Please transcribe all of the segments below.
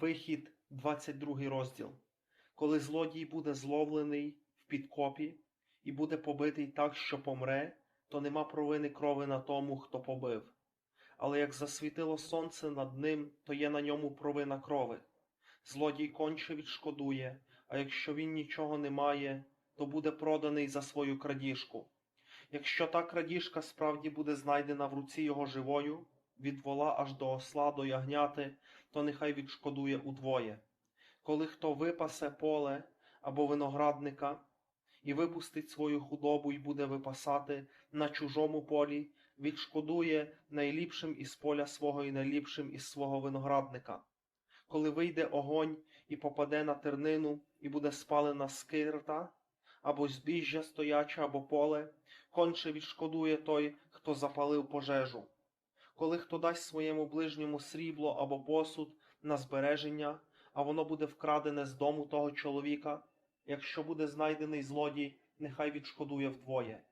Вихід, 22 розділ. Коли злодій буде зловлений в підкопі і буде побитий так, що помре, то нема провини крови на тому, хто побив. Але як засвітило сонце над ним, то є на ньому провина крови. Злодій конче відшкодує, а якщо він нічого не має, то буде проданий за свою крадіжку. Якщо та крадіжка справді буде знайдена в руці його живою, від вола аж до осла до ягняти, то нехай відшкодує удвоє. Коли хто випасе поле або виноградника і випустить свою худобу і буде випасати на чужому полі, відшкодує найліпшим із поля свого і найліпшим із свого виноградника. Коли вийде огонь і попаде на тернину, і буде спалена скирта, або збіжжя стояче, або поле, конче відшкодує той, хто запалив пожежу. Коли хто дасть своєму ближньому срібло або посуд на збереження, а воно буде вкрадене з дому того чоловіка, якщо буде знайдений злодій, нехай відшкодує вдвоє.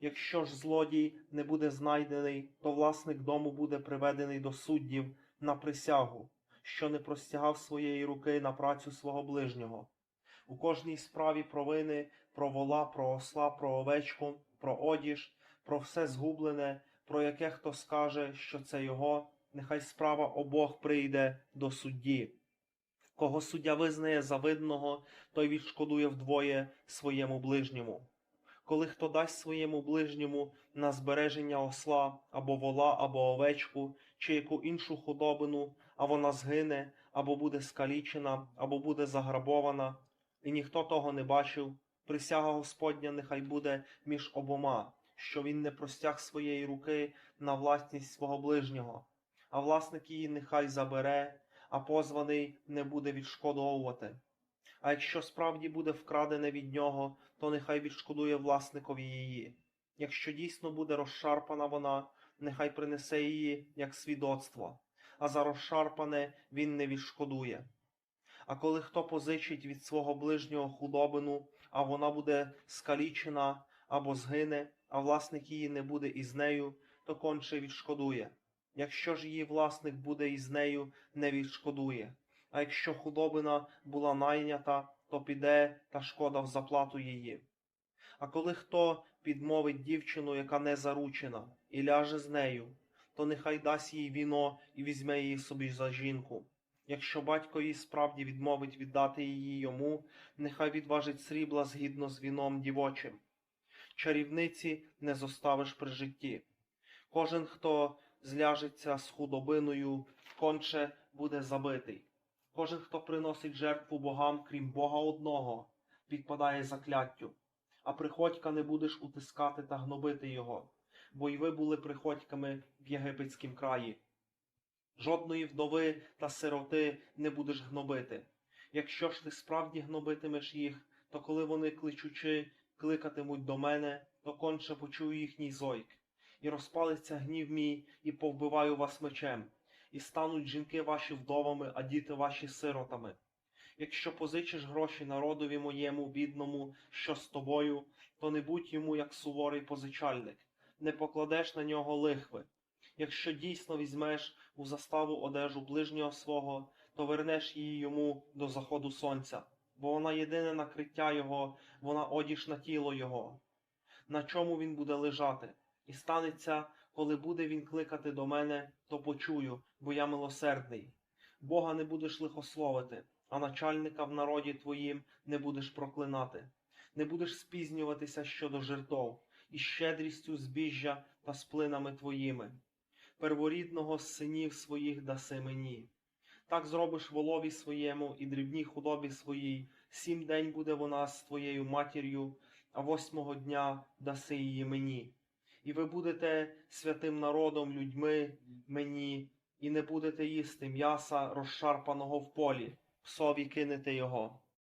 Якщо ж злодій не буде знайдений, то власник дому буде приведений до суддів на присягу, що не простягав своєї руки на працю свого ближнього. У кожній справі провини про вола, про осла, про овечку, про одіж, про все згублене, про яке хто скаже, що це його, нехай справа обох прийде до судді. Кого суддя визнає за винного, той відшкодує вдвоє своєму ближньому. Коли хто дасть своєму ближньому на збереження осла або вола, або овечку, чи яку іншу худобину, а вона згине, або буде скалічена, або буде заграбована, і ніхто того не бачив, присяга Господня нехай буде між обома, що він не простяг своєї руки на власність свого ближнього, а власник її нехай забере, а позваний не буде відшкодовувати. А якщо справді буде вкрадене від нього, то нехай відшкодує власникові її. Якщо дійсно буде розшарпана вона, нехай принесе її як свідоцтво, а за розшарпане він не відшкодує. А коли хто позичить від свого ближнього худобину, а вона буде скалічена або згине, а власник її не буде із нею, то конче відшкодує. Якщо ж її власник буде із нею, не відшкодує. А якщо худобина була найнята, то піде та шкода в заплату її. А коли хто підмовить дівчину, яка не заручена, і ляже з нею, то нехай дасть їй віно і візьме її собі за жінку. Якщо батько їй справді відмовить віддати її йому, нехай відважить срібла згідно з віном дівочим. Чарівниці не зоставиш при житті. Кожен, хто зляжеться з худобиною, конче буде забитий. Кожен, хто приносить жертву богам, крім Бога одного, підпадає закляттю, а приходька не будеш утискати та гнобити його, бо й ви були приходьками в єгипетськім краї. Жодної вдови та сироти не будеш гнобити. Якщо ж ти справді гнобитимеш їх, то коли вони кличучи кликатимуть до мене, то конче почую їхній зойк, і розпалиться гнів мій, і повбиваю вас мечем, і стануть жінки ваші вдовами, а діти ваші сиротами. Якщо позичиш гроші народові моєму бідному, що з тобою, то не будь йому як суворий позичальник, не покладеш на нього лихви. Якщо дійсно візьмеш у заставу одежу ближнього свого, то вернеш її йому до заходу сонця, бо вона єдине накриття його, вона одіж на тіло його. На чому він буде лежати? І станеться, коли буде він кликати до мене, то почую, бо я милосердний. Бога не будеш лихословити, а начальника в народі твоїм не будеш проклинати, не будеш спізнюватися щодо жертов, і щедрістю збіжжя та сплинами твоїми перворідного з синів своїх даси мені. Так зробиш волові своєму і дрібній худобі своїй, сім день буде вона з твоєю матір'ю, а восьмого дня даси її мені. І ви будете святим народом, людьми мені, і не будете їсти м'яса розшарпаного в полі, псові кинете його.